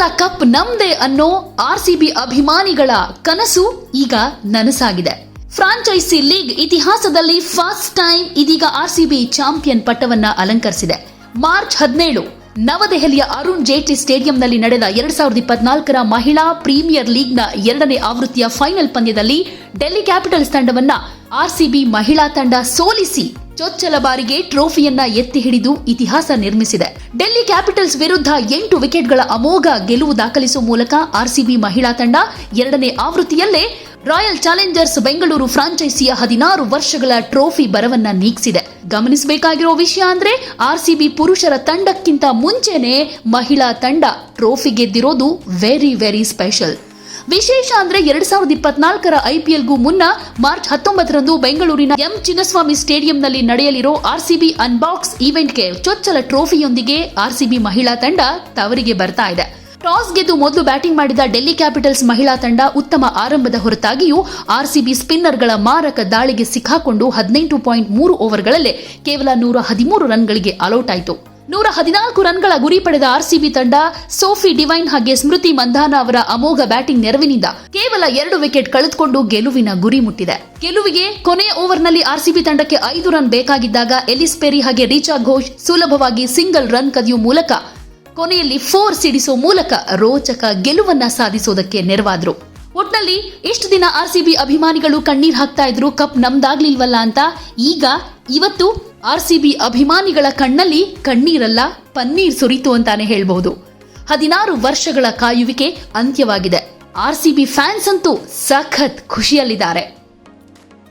ಸಲ ಕಪ್ ನಮ್ದೆ ಅನ್ನೋ ಆರ್ಸಿಬಿ ಅಭಿಮಾನಿಗಳ ಕನಸು ಈಗ ನನಸಾಗಿದೆ. ಫ್ರಾಂಚೈಸಿ ಲೀಗ್ ಇತಿಹಾಸದಲ್ಲಿ ಫಸ್ಟ್ ಟೈಮ್ ಇದೀಗ ಆರ್ಸಿಬಿ ಚಾಂಪಿಯನ್ ಪಟ್ಟವನ್ನ ಅಲಂಕರಿಸಿದೆ. ಮಾರ್ಚ್ ಹದಿನೇಳು, ನವದೆಹಲಿಯ ಅರುಣ್ ಜೇಟ್ಲಿ ಸ್ಟೇಡಿಯಂನಲ್ಲಿ ನಡೆದ ಎರಡ್ ಸಾವಿರದ ಇಪ್ಪತ್ನಾಲ್ಕರ ಮಹಿಳಾ ಪ್ರೀಮಿಯರ್ ಲೀಗ್ನ ಎರಡನೇ ಆವೃತ್ತಿಯ ಫೈನಲ್ ಪಂದ್ಯದಲ್ಲಿ ಡೆಲ್ಲಿ ಕ್ಯಾಪಿಟಲ್ಸ್ ತಂಡವನ್ನ ಆರ್ಸಿಬಿ ಮಹಿಳಾ ತಂಡ ಸೋಲಿಸಿ ಚೊಚ್ಚಲ ಬಾರಿಗೆ ಟ್ರೋಫಿಯನ್ನ ಎತ್ತಿ ಹಿಡಿದು ಇತಿಹಾಸ ನಿರ್ಮಿಸಿದೆ. ಡೆಲ್ಲಿ ಕ್ಯಾಪಿಟಲ್ಸ್ ವಿರುದ್ಧ ಎಂಟು ವಿಕೆಟ್ಗಳ ಅಮೋಘ ಗೆಲುವು ದಾಖಲಿಸುವ ಮೂಲಕ ಆರ್ಸಿಬಿ ಮಹಿಳಾ ತಂಡ ಎರಡನೇ ಆವೃತ್ತಿಯಲ್ಲೇ ರಾಯಲ್ ಚಾಲೆಂಜರ್ಸ್ ಬೆಂಗಳೂರು ಫ್ರಾಂಚೈಸಿಯ ಹದಿನಾರು ವರ್ಷಗಳ ಟ್ರೋಫಿ ಬರವನ್ನ ನೀಗಿಸಿದೆ. ಗಮನಿಸಬೇಕಾಗಿರೋ ವಿಷಯ ಅಂದ್ರೆ ಆರ್ಸಿಬಿ ಪುರುಷರ ತಂಡಕ್ಕಿಂತ ಮುಂಚೆನೆ ಮಹಿಳಾ ತಂಡ ಟ್ರೋಫಿ ಗೆದ್ದಿರೋದು ವೆರಿ ವೆರಿ ಸ್ಪೆಷಲ್ ವಿಶೇಷ ಅಂದ್ರೆ ಎರಡ್ ಸಾವಿರದ ಇಪ್ಪತ್ನಾಲ್ಕರ ಐಪಿಎಲ್ಗೂ ಮುನ್ನ ಮಾರ್ಚ್ ಹತ್ತೊಂಬತ್ತರಂದು ಬೆಂಗಳೂರಿನ ಎಂ ಚಿನ್ನಸ್ವಾಮಿ ಸ್ಟೇಡಿಯಂನಲ್ಲಿ ನಡೆಯಲಿರೋ ಆರ್ಸಿಬಿ ಅನ್ಬಾಕ್ಸ್ ಈವೆಂಟ್ಗೆ ಚೊಚ್ಚಲ ಟ್ರೋಫಿಯೊಂದಿಗೆ ಆರ್ಸಿಬಿ ಮಹಿಳಾ ತಂಡ ತವರಿಗೆ ಬರ್ತಾ ಇದೆ. ಟಾಸ್ ಗೆದ್ದು ಮೊದಲು ಬ್ಯಾಟಿಂಗ್ ಮಾಡಿದ ಡೆಲ್ಲಿ ಕ್ಯಾಪಿಟಲ್ಸ್ ಮಹಿಳಾ ತಂಡ ಉತ್ತಮ ಆರಂಭದ ಹೊರತಾಗಿಯೂ ಆರ್ಸಿಬಿ ಸ್ಪಿನ್ನರ್ಗಳ ಮಾರಕ ದಾಳಿಗೆ ಸಿಕ್ಕಾಕೊಂಡು ಹದಿನೆಂಟು ಪಾಯಿಂಟ್ ಮೂರು ಓವರ್ಗಳಲ್ಲೇ ಕೇವಲ ನೂರ ಹದಿಮೂರು ರನ್ಗಳಿಗೆ ಆಲೌಟ್ ಆಯಿತು ನೂರ ಹದಿನಾಲ್ಕು ರನ್ಗಳ ಗುರಿ ಪಡೆದ ಆರ್ಸಿಬಿ ತಂಡ ಸೋಫಿ ಡಿವೈನ್ ಹಾಗೆ ಸ್ಮೃತಿ ಮಂಧಾನ ಅವರ ಅಮೋಘ ಬ್ಯಾಟಿಂಗ್ ನೆರವಿನಿಂದ ಕೇವಲ ಎರಡು ವಿಕೆಟ್ ಕಳೆದುಕೊಂಡು ಗೆಲುವಿನ ಗುರಿ ಮುಟ್ಟಿದೆ. ಗೆಲುವಿಗೆ ಕೊನೆಯ ಓವರ್ನಲ್ಲಿ ಆರ್ಸಿಬಿ ತಂಡಕ್ಕೆ ಐದು ರನ್ ಬೇಕಾಗಿದ್ದಾಗ ಎಲಿಸ್ ಪೆರಿ ಹಾಗೆ ರಿಚಾ ಘೋಷ್ ಸುಲಭವಾಗಿ ಸಿಂಗಲ್ ರನ್ ಕದಿಯುವ ಮೂಲಕ ಕೊನೆಯಲ್ಲಿ ಫೋರ್ ಸಿಡಿಸೋ ಮೂಲಕ ರೋಚಕ ಗೆಲುವನ್ನ ಸಾಧಿಸೋದಕ್ಕೆ ನೆರವಾದರು. ಒಟ್ನಲ್ಲಿ ಇಷ್ಟು ದಿನ ಆರ್ಸಿಬಿ ಅಭಿಮಾನಿಗಳು ಕಣ್ಣೀರ್ ಹಾಕ್ತಾ ಇದ್ರು, ಕಪ್ ನಮ್ದಾಗ್ಲಿಲ್ವಲ್ಲ ಅಂತ. ಈಗ ಇವತ್ತು ಆರ್ಸಿಬಿ ಅಭಿಮಾನಿಗಳ ಕಣ್ಣಲ್ಲಿ ಕಣ್ಣೀರಲ್ಲ, ಪನ್ನೀರ್ ಸುರಿತು ಅಂತಾನೆ ಹೇಳ್ಬಹುದು. ಹದಿನಾರು ವರ್ಷಗಳ ಕಾಯುವಿಕೆ ಅಂತ್ಯವಾಗಿದೆ. ಆರ್ ಸಿ ಬಿ ಫ್ಯಾನ್ಸ್ ಅಂತೂ ಸಖತ್ ಖುಷಿಯಲ್ಲಿದ್ದಾರೆ.